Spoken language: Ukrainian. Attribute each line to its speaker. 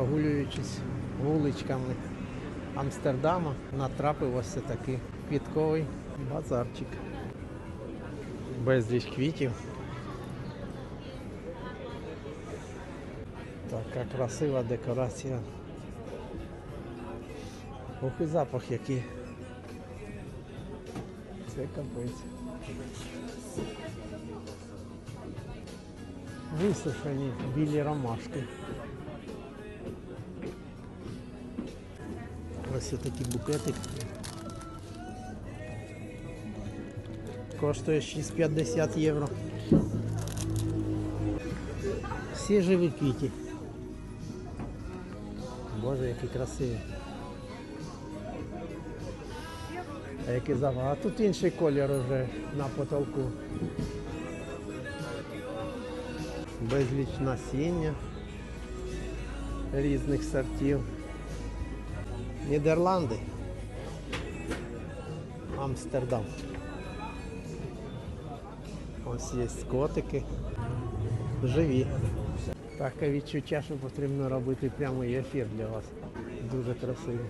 Speaker 1: Прогулюючись вуличками Амстердама, натрапив ось такий квітковий базарчик. Безліч квітів. Така красива декорація. Ох і запах який. Це капець. Висушені білі ромашки. Ось такий букетик. Коштує 6,50 євро. Всі живі квіти. Боже, які красиві. А який запах. А тут інший колір уже на потолку. Безліч насіння різних сортів. Нідерланди. Амстердам. Ось є котики. Живі. Таке відчуття, що потрібно робити прямий ефір для вас. Дуже красиво.